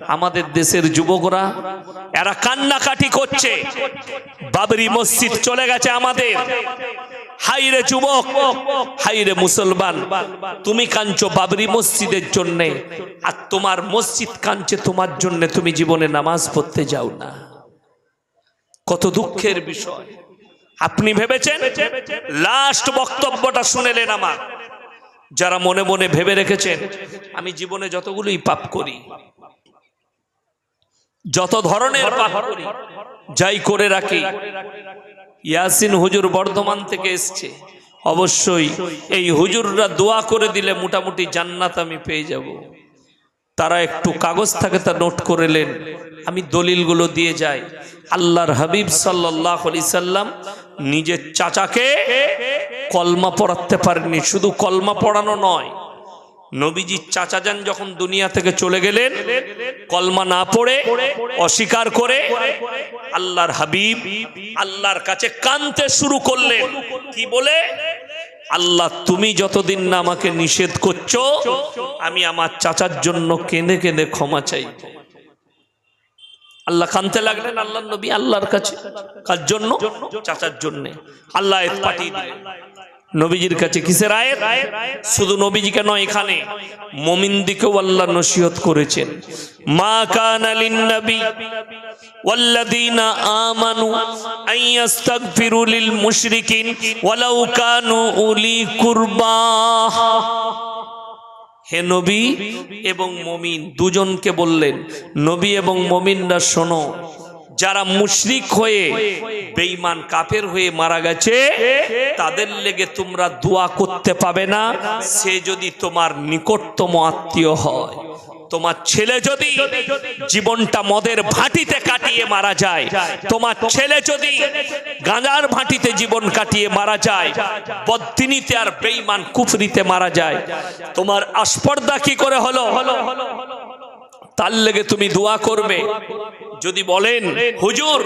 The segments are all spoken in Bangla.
আমাদের দেশের যুবকরা, এরা কান্নাকাটি করছে। বাবরি মসজিদ চলে গেছে আমাদের। হাইরে যুবক, হাইরে মুসলমান, তুমি কাঁদছো বাবরি মসজিদের জন্য, আর তোমার মসজিদ কাঁদছে তোমার জন্য, তুমি জীবনে নামাজ পড়তে যাও না। কত দুঃখের বিষয়। আপনি ভেবেছেন? লাস্ট বক্তব্যটা শুনেলেন আমার। যারা মনে মনে ভেবে রেখেছেন, আমি জীবনে যতগুলোই পাপ করি যত ধরনের যাই করে রাখি। ইয়াসিন হুজুর বর্ধমান থেকে এসছে। অবশ্যই এই হুজুররা দোয়া করে দিলে মোটামুটি জান্নাত আমি পেয়ে যাব। তারা একটু কাগজ থাকে তা নোট করেলেন আমি দলিলগুলো দিয়ে যাই। আল্লাহর হাবিব সাল্লাহ আলি সাল্লাম নিজের চাচাকে কলমা পড়াতে পারেননি। শুধু কলমা পড়ানো নয় নবীজির চাচা যান যখন দুনিয়া থেকে চলে গেলেন, কলমা না পড়ে, অস্বীকার করে আল্লাহর হাবিব আল্লাহর কাছে কানতে শুরু করলেন। কি বলে? আল্লাহ, তুমি যতদিন না আমাকে নিষেধ করছ, আমি আমার চাচার জন্য কেঁদে কেঁদে ক্ষমা চাই। আল্লাহ কানতে লাগলেন আল্লাহ নবী আল্লাহর কাছে। কার জন্য? চাচার জন্য। আল্লাহ পাঠিয়ে দিলেন। নবীজির কাছে কিসের আয়ের শুধু নবীজিকে নয় এখানে মমিনদিকেও আল্লাহ নসিহত করেছেন মা কানা লিন্নবী والذين آمنوا أن يستغفروا للمشركين ولو كانوا أولي قربى হে নবী এবং মমিন দুজনকে বললেন নবী এবং মমিনরা শোনো যারা মুশরিক হয়ে বেঈমান কাফের হয়ে মারা গেছে, তাদের লেগে তোমরা দোয়া করতে পাবে না। সে যদি তোমার নিকটতম আত্মীয় হয়, তোমার ছেলে যদি জীবনটা মদের ভাটিতে কাটিয়ে মারা যায়, তোমার ছেলে যদি গাঁজার ভাটিতে জীবন কাটিয়ে মারা যায় বদিনীতে আর বেঈমান কুফরিতে মারা যায়, তোমার আস্পর্দা কি করে হলো? তার লেগে তুমি দোয়া করবে। যদি বলেন, হুজুর,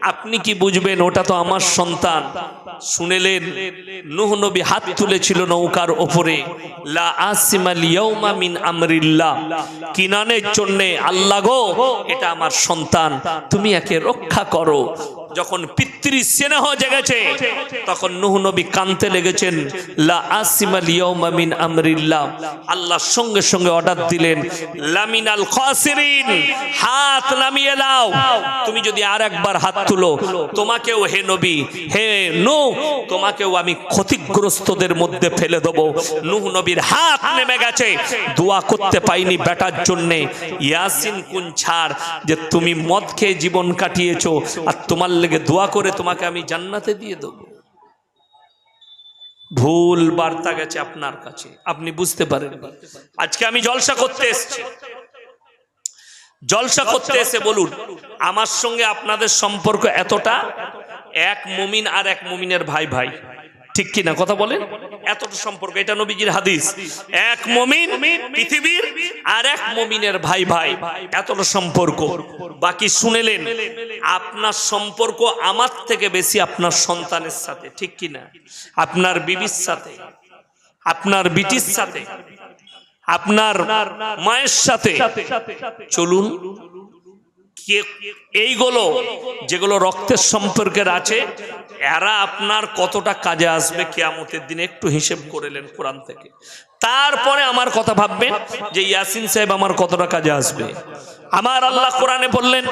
আপনি কি বুঝবেন, ওটা তো আমার সন্তান। শুনেলেন, নুহ নবী হাত তুলেছিল নৌকার ওপরে। আমরিল্লাহ। কিনানের জন্য, আল্লাহ গো, এটা আমার সন্তান। তুমি একে রক্ষা করো। যখন পিতৃ স্নেহ জেগেছে, তখন নুহ নবী কানতে লেগেছেন, লা আসিমাল ইয়াউমা মিন আমরিল্লাহ। আল্লাহ সঙ্গে সঙ্গে অর্ডার দিলেন লামিনাল খাসিরিন, হাত নামিয়ে দাও। তুমি যদি আর একবার হাত তুলো, তোমাকেও হে নবী, হে নূহ, তোমাকেও আমি ক্ষতিগ্রস্তদের মধ্যে ফেলে দেবো। নূহ নবীর হাত নেমে গেছে। দোয়া করতে পাইনি বেটার জন্য। ইয়াসিন কুন ছাড়, যে তুমি মদ খেয়ে জীবন কাটিয়েছো, আর তোমার লেগে দোয়া করে তোমাকে আমি জান্নাতে দিয়ে দেবো। ভুল বার্তা গেছে আপনার কাছে, আপনি বুঝতে পারেন আজকে আমি জলসা করতে এসছি। জলসা করতে এসে বলুন, আমার সঙ্গে আপনাদের সম্পর্ক এতটা? এক মুমিন আর এক মুমিনের ভাই ভাই ঠিক কি না কথা বলেন? এতটা সম্পর্ক, এটা নবীজির হাদিস। এক মুমিন পৃথিবীর আর এক মুমিনের ভাই ভাই। এতটা সম্পর্ক। বাকি শুনেলেন, আপনার সম্পর্ক আমার থেকে বেশি আপনার সন্তানের সাথে, ঠিক কি না আপনার বিবির সাথে, আপনার বিটির সাথে, আপনার মায়ের সাথে। চলুন এইগুলো যেগুলো রক্তের সম্পর্কের আছে, এরা আপনার কতটা কাজে আসবে কেয়ামতের দিনে একটু হিসেব করেলেন কোরআন থেকে। তারপরে আমার কথা ভাববেন যে ইয়াসিন সাহেব আমার কতটা কাজে আসবে। আমার আল্লাহ কোরআনে বললেন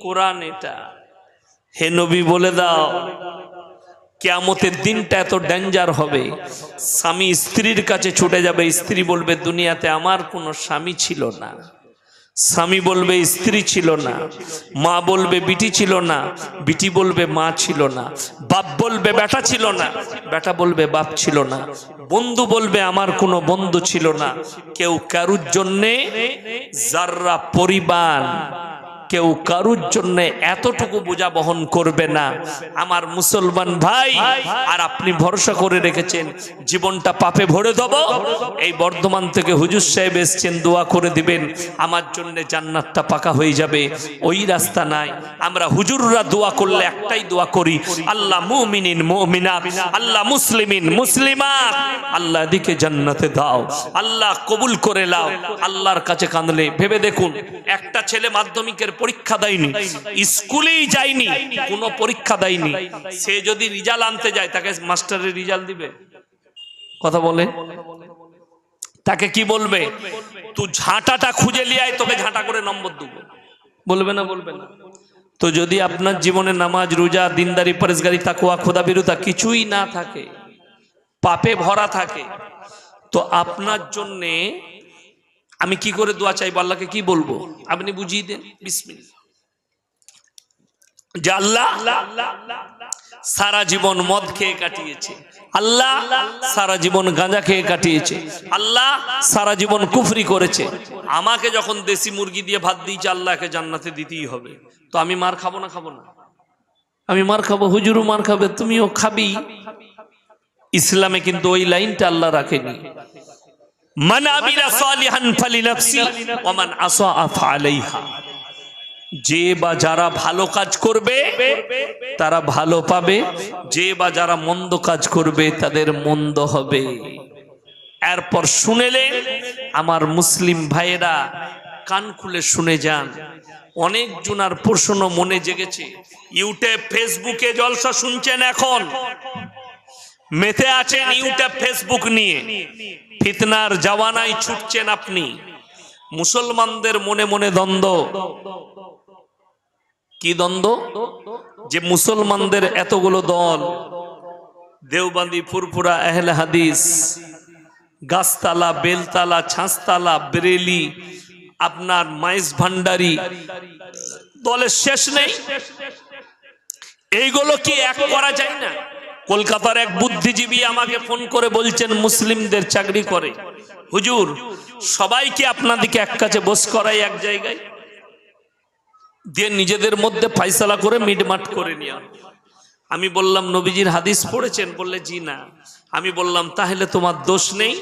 কোরআন এটা। হে নবী বলে দাও, কেয়ামতের দিনটা এত ডেঞ্জার হবে। স্বামী স্ত্রীর কাছে ছুটে যাবে, স্ত্রী বলবে, দুনিয়াতে আমার কোনো স্বামী ছিল না। স্বামী বলবে, স্ত্রী ছিল না। মা বলবে, বিটি ছিল না। বিটি বলবে, মা ছিল না। বাপ বলবে, বেটা ছিল না। বেটা বলবে, বাপ ছিল না। বন্ধু বলবে, আমার কোনো বন্ধু ছিল না। কেউ কারুর জন্যে যাররা পরিবার কেউ কারুর জন্য এতটুকু বোঝা বহন করবে না। আমার মুসলমান ভাই, আর আপনি ভরসা করে রেখেছেন, জীবনটা পাপে ভরে দেব। এই বর্ধমান থেকে হুজুর সাহেব এসছেন, দোয়া করে দিবেন, আমার জন্য জান্নাতটা পাকা হয়ে যাবে। ওই রাস্তা নাই। আমরা হুজুররা দোয়া করলে একটাই দোয়া করি, আল্লাহ মুমিনিন মুমিনা আল্লাহ মুসলিমিন মুসলিমাত। আল্লাহ দিকে জান্নাতে দাও, আল্লাহ কবুল করে লাও, আল্লাহর কাছে কাঁদলে। ভেবে দেখুন, একটা ছেলে মাধ্যমিকের পরীক্ষা দেয়নি। স্কুলেই যায়নি, কোনো পরীক্ষা দেয়নি। সে যদি রিজাল্ট আনতে যায়, তাকে মাস্টারের রিজাল্ট দিবে। কথা বলে? তাকে কি বলবে? তুই ঝাঁটাটা খুঁজে লিয়ায় তোকে ঝাঁটা করে নম্বর দেবো। বলবে না? বলবে না। তো যদি আপনার জীবনে নামাজ, রোজা, দিনদারি, পরেশগারি তাকুয়া খোদা বিরুতা কিছুই না থাকে, পাপে ভরা থাকে, তো আপনার জন্যে আমি কি করে দোয়া চাইব? আল্লাহকে কি বলব? আপনি বুঝিয়ে দেন। আল্লাহ সারা জীবন মদ খেয়ে কাটিয়েছে। আল্লাহ সারা জীবন গাঁজা খেয়ে কাটিয়েছে। আল্লাহ সারা জীবন কুফরি করেছে। আমাকে যখন দেশি মুরগি দিয়ে ভাত দিয়েছে, আল্লাহকে জান্নাতে দিতেই হবে। তো আমি মার খাব না খাব না? আমি মার খাব হুজুরু মার খাবে, তুমিও খাবি। ইসলামে কিন্তু ওই লাইনটা আল্লাহ রাখেনি। মান আমিলা সালিহান ফালিনাফসি ওয়া মান আসা যে বা যারা ভালো কাজ করবে, তারা ভালো পাবে। যে বা যারা মন্দ কাজ করবে, তাদের মন্দ হবে। এরপর শুনেলেন আমার মুসলিম ভাইয়েরা কান খুলে শুনে যান। অনেক জনার প্রশ্ন মনে জেগেছে। ইউটিউব, ফেসবুকে জলসা শুনছেন এখন? মেতে আছেন ইউটিউব, ফেসবুক নিয়ে। ফিতনার জওয়ানায় ছুটছেন আপনি। মুসলমানদের মনে মনে দ্বন্দ্ব। কি দ্বন্দ্ব? যে মুসলমানদের এতগুলো দল, দেওবান্দি, ফুরফুরা, আহলে হাদিস, গাছতলা, বেলতলা, ছাঁচতলা, বেরেলি, আপনার মাইস ভান্ডারি, দলের শেষ নেই। এইগুলো কি এক করা যায় না? কলকাতার এক বুদ্ধিজীবী আমাকে ফোন করে বলছেন, মুসলিমদের চাকরি করে। হুজুর, সবাইকে আপনাদিকে এক কাছে বস করাই এক জায়গায়। দিয়ে নিজেদের মধ্যে ফাইসালা করে মিটমাট করে নিয়ে আমি বললাম, নবীজির হাদিস পড়েছেন? বললে, জি না। আমি বললাম, তাহলে তোমার দোষ নেই,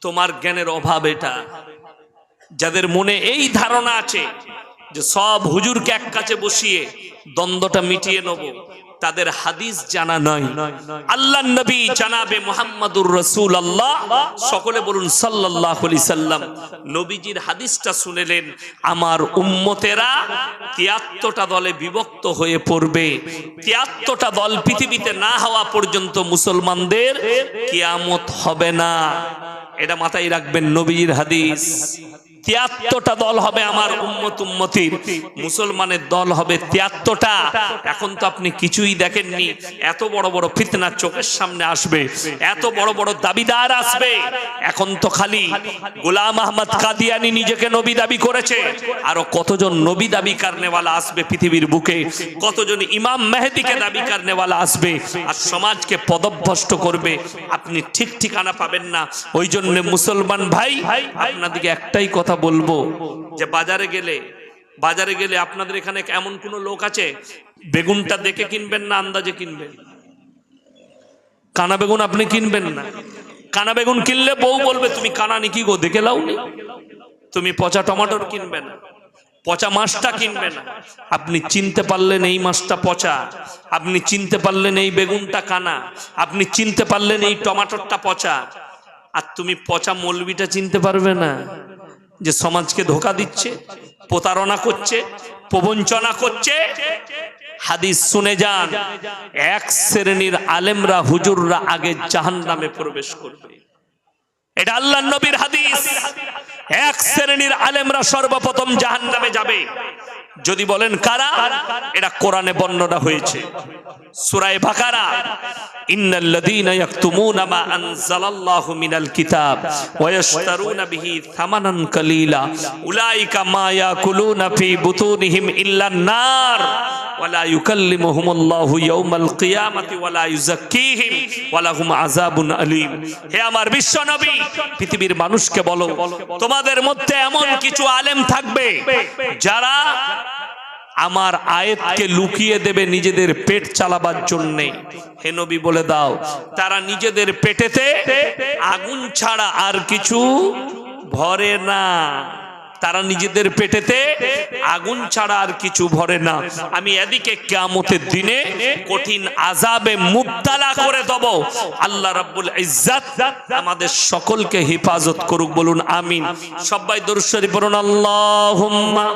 তোমার জ্ঞানের অভাব এটা। যাদের মনে এই ধারণা আছে যে সব হুজুরকে এক কাছে বসিয়ে দ্বন্দ্বটা মিটিয়ে নেব। তাদের হাদিস জানা নয়। আল্লাহ নবী জানাবে মোহাম্মদুর রসুল আল্লাহ সকলে বলুন সাল্লাহ সাল্লাম, নবীজির হাদিসটা শুনেলেন, আমার উম্মতেরা তিয়াত্তরটা দলে বিভক্ত হয়ে পড়বে। তিয়াত্তরটা দল পৃথিবীতে না হওয়া পর্যন্ত মুসলমানদের কিয়ামত হবে না। এটা মাথায় রাখবেন নবীজির হাদিস। তিয়াত্তরটা দল হবে আমার উম্মত উম্মতির। মুসলমানের দল হবে তিয়াত্তরটা। এখন তো আপনি কিছুই দেখেননি। এত বড় বড় ফিতনা চোখের সামনে আসবে। এত বড় বড় দাবিদার আসবে। এখন তো খালি গোলাম আহমদ কাদিয়ানি নিজেকে নবী দাবি করেছে। আরও কতজন নবী দাবি কারনেওয়ালা আসবে পৃথিবীর বুকে? কতজন ইমাম মেহেদিকে দাবি কারনেওয়ালা আসবে? আর সমাজকে পদভ্রষ্ট করবে? আপনি ঠিক ঠিকানা পাবেন না। ওই জন্য মুসলমান ভাই আপনাদেরকে একটাই কথা বলব? যে বাজারে গেলে বাজারে গেলে আপনাদের এখানে এমন কোন লোক আছে? বেগুনটা দেখে কিনবেন না আন্দাজে কিনবেন? কানা বেগুন আপনি কিনবেন না। কানা বেগুন কিনলে বউ বলবে, তুমি কানা নিকি গো, দেখে নি তুমি পচা টমাটোর কিনবে না। পচা মাছটা কিনবে না। আপনি চিনতে পারলেন এই মাছটা পচা। আপনি চিনতে পারলেন এই বেগুনটা কানা। আপনি চিনতে পারলেন এই টমাটোরটা পচা। আর তুমি পচা মলবিটা চিনতে পারবে না। যে সমাজকে ধোকা দিচ্ছে, প্রতারণা করছে, প্রবঞ্চনা করছে। হাদিস শুনে যান, এক শ্রেণির আলেমরা, হুজুররা আগে জাহান নামে প্রবেশ করবে। এটা আল্লাহ নবীর হাদিস। এক শ্রেণির আলেমরা সর্বপ্রথম জাহান নামে যাবে। যদি বলেন কারা, এটা কোরআনে বর্ণনা হয়েছে। সুরায় বাকারা, ইন্নাল্লাযীনা ইয়াকতুমুনা মা আনজালাল্লাহু মিনাল কিতাব ওয়া ইয়াশতারুনা বিহি থামানান কালীলা, উলাইকা মা ইয়াকুলুনা ফি বুতুনিহিম ইল্লান নার ওয়ালা ইউকাল্লিমুহুমুল্লাহু ইয়াওমাল কিয়ামাতি ওয়ালা ইউযাক্কিহিম ওয়ালাহুম আযাবুন আলীম। হে আমার বিশ্ব নবী, পৃথিবীর মানুষকে বলো, তোমাদের মধ্যে এমন কিছু আলেম থাকবে যারা আমার আয়েতকে লুকিয়ে দেবে নিজেদের পেট চালাবার জন্যে। হে নবী বলে দাও, তারা নিজেদের পেটেতে আগুন ছাড়া আর কিছু ভরে না। তারা নিজেদের পেটেতে আগুন ছাড়া আর কিছু ভরে না। আমি এদিকে কেয়ামতের দিনে কঠিন আজাবে মুবতালা করে দেব। আল্লাহ রাব্বুল ইজ্জাত আমাদের সকলকে হেফাজত করুক, বলুন আমিন। সবাই দরুদ শরীফ পড়ুন, আল্লাহুম্মা।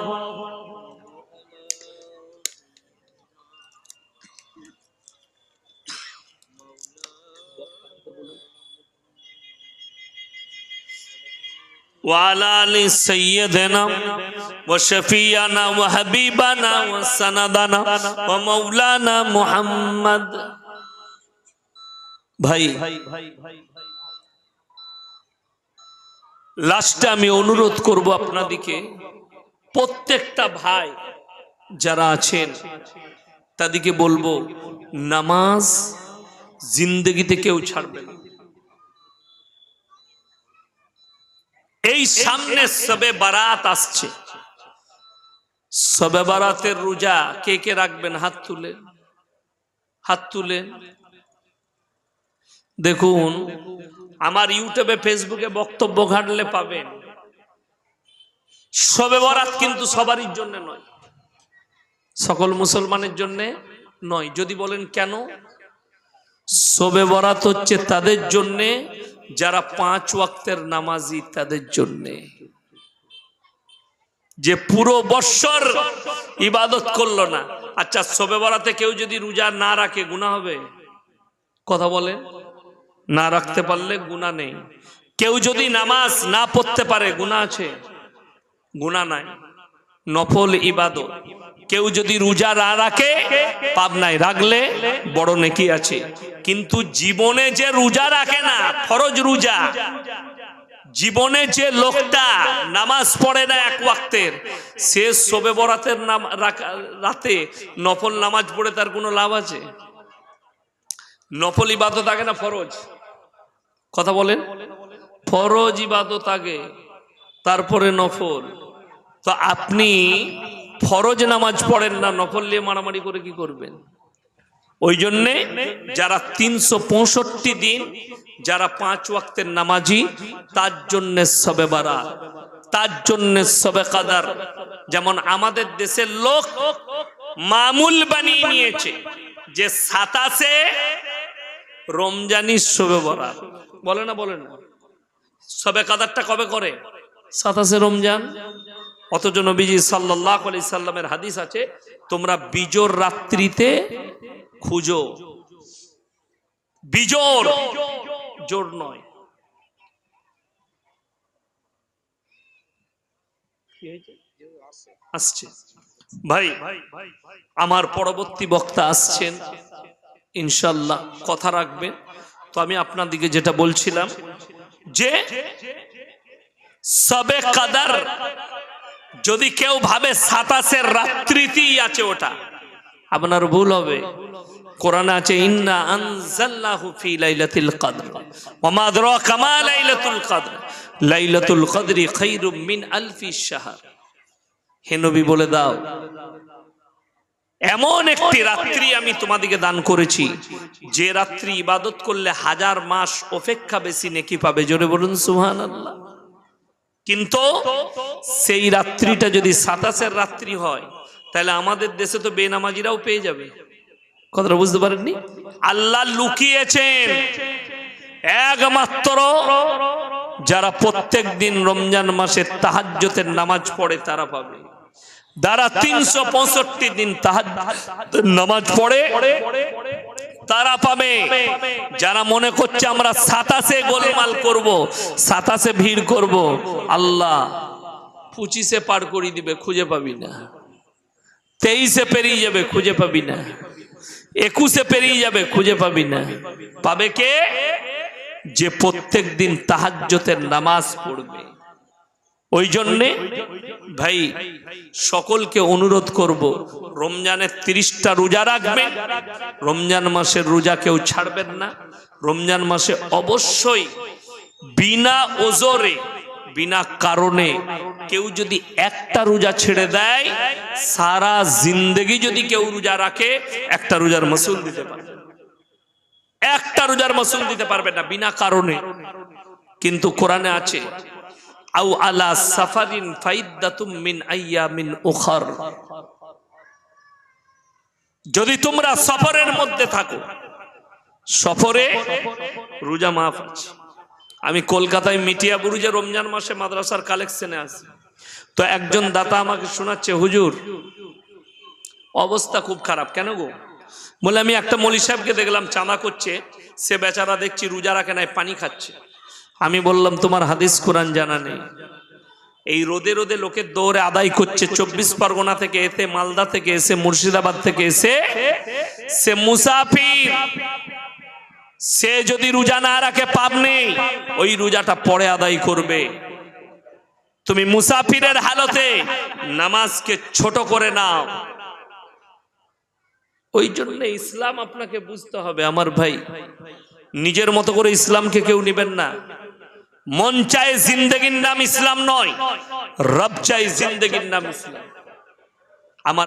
وعلى آل سيدنا وشفيعنا وحبيبنا وسندنا ومولانا محمد ভাই লাস্টে আমি অনুরোধ করব আপনাদিকে প্রত্যেকটা ভাই যারা আছেন তাদেরকে বলবো নামাজ জিন্দগিতে কেউ ছাড়বে এই সামনে সবে বারাত আসছে। সবে বারাতের রোজা কে কে রাখবেন? হাত তুলে। হাত তুলে। দেখুন, আমার ইউটিউবে, ফেসবুকে বক্তব্য ঘাটলে পাবেন। সবে বরাত কিন্তু সবারই জন্য নয়। সকল মুসলমানের জন্য নয়। যদি বলেন কেন? সবে বরাত হচ্ছে তাদের জন্যে যারা পাঁচ ওয়াক্তের নামাজি, তাদের জন্যে। যে পুরো বৎসর ইবাদত করল না। আচ্ছা সবে বরাতে কেউ যদি রোজা না রাখে গুণা হবে? কথা বলেন না রাখতে পারলে গুণা নেই। কেউ যদি নামাজ না পড়তে পারে গুণা আছে? গুণা নাই। নফল ইবাদত। কেউ যদি রোজা না রাখে পাপ নাই রাখলে বড় নেকি আছে। কিন্তু জীবনে যে রোজা রাখে না, ফরজ রোজা, জীবনে যে লোকটা নামাজ পড়ে না এক ওয়াক্তের, সে শোবে বরাতের নাম রাতে নফল নামাজ পড়ে তার কোনো লাভ আছে? নফল ইবাদত আগে না ফরজ? কথা বলেন। ফরজ ইবাদত আগে, তারপরে নফল। তো আপনি ফরজ নামাজ পড়েন না নফল নিয়ে মারামারি করে কি করবেন? ওই জন্যে যারা তিনশো পঁয়ষট্টি দিন যারা পাঁচ ওয়াক্তের নামাজি, তার জন্য সবে বারা তার জন্য সবে কাদার। যেমন আমাদের দেশের লোক মামুল বানিয়ে নিয়েছে, যে সাতাশে রমজানি সবে বরা বলে না বলে না। সবে কাদারটা কবে করে? সাতাশে রমজান। অথচ নবীজি সাল্লাহ আলি সাল্লামের হাদিস আছে, তোমরা বিজোর রাত্রিতে খুঁজো। বিজোর, জোর নয়। আসছে। ভাই, আমার পরবর্তী বক্তা আসছেন, ইনশাল্লাহ কথা রাখবেন। তো আমি আপনাদিকে যেটা বলছিলাম, যে সবে কাদার যদি কেউ ভাবে সাতাশের রাত্রিতেই আছে ওটা? আপনার ভুল হবে। কোরআন আছে, ইন্না লাইলাতিল বলে দাও। এমন একটি রাত্রি আমি তোমাদিকে দান করেছি, যে রাত্রি ইবাদত করলে হাজার মাস অপেক্ষা বেশি নেকি পাবে। জোরে বলুন, সুবহানাল্লাহ। কিন্তু সেই রাত্রিটা যদি সাতাশের রাত্রি হয়, তাহলে আমাদের দেশে তো বেনামাজিরাও পেয়ে যাবে। কথাটা বুঝতে পারেননি? আল্লাহ লুকিয়েছেন। একমাত্র যারা প্রত্যেক দিন রমজান মাসে তাহাজ্জতের নামাজ পড়ে, তারা পাবে। যারা তিনশো পঁয়ষট্টি দিন তাহাজ নামাজ পড়ে তারা পাবে। যারা মনে করছে আমরা সাতাশে গোলমাল করব, সাতাশে ভিড় করব, আল্লাহ পঁচিশে পার করিয়ে দিবে, খুঁজে পাবি না। তেইশে পেরিয়ে যাবে, খুঁজে পাবি না। একুশে পেরিয়ে যাবে, খুঁজে পাবি না। পাবে কে? যে প্রত্যেক দিন তাহাজ্জতের নামাজ পড়বে। ওই জন্যে ভাই সকলকে অনুরোধ করব, রমজানের তিরিশটা রোজা রাখবেন। রমজান মাসের রোজা কেউ ছাড়বেন না। রমজান মাসে অবশ্যই বিনা ওজরে, বিনা কারণে কেউ যদি একটা রোজা ছেড়ে দেয়, সারা জিন্দগি যদি কেউ রোজা রাখে, একটা রোজার মাসুল দিতে পারবে একটা রোজার মাসুল দিতে পারবে না, বিনা কারণে। কিন্তু কোরআনে আছে আউ আলা সাফারিন ফাইদ্দাতুম মিন আইয়ামিন উখর। যদি তোমরা সফরের মধ্যে থাকো, সফরে রোজা মাফ আছে। আমি কলকাতায় মিটিয়া বুরুজে রমজান মাসে মাদ্রাসার কালেকশনে আছি। তো একজন দাতা আমাকে শোনাচ্ছে, হুজুর, অবস্থা খুব খারাপ, কেন গো? বলে, আমি একটা মলি সাহেবকে দেখলাম চাঁদা করছে, সে বেচারা দেখছি রোজা রাখে নাই, পানি খাচ্ছে। আমি বললাম, তোমার হাদিস কোরআন জানা নেই। এই রোদে রোদে লোকের দৌড়ে আদায় করছে। চব্বিশ পরগনা থেকে এসে, মালদা থেকে এসে, মুর্শিদাবাদ থেকে এসে, সে মুসাফির। সে যদি রোজা না রাখে, পাপ নেই। ওই রোজাটা পরে আদায় করবে। তুমি মুসাফিরের হালতে নামাজকে ছোট করে নাও। ওই জন্য ইসলাম আপনাকে বুঝতে হবে, আমার ভাই। নিজের মতো করে ইসলামকে কেউ নেবেন না। মন চায় জিন্দগির নাম ইসলাম নয় রব চায় জিন্দগির নাম ইসলাম।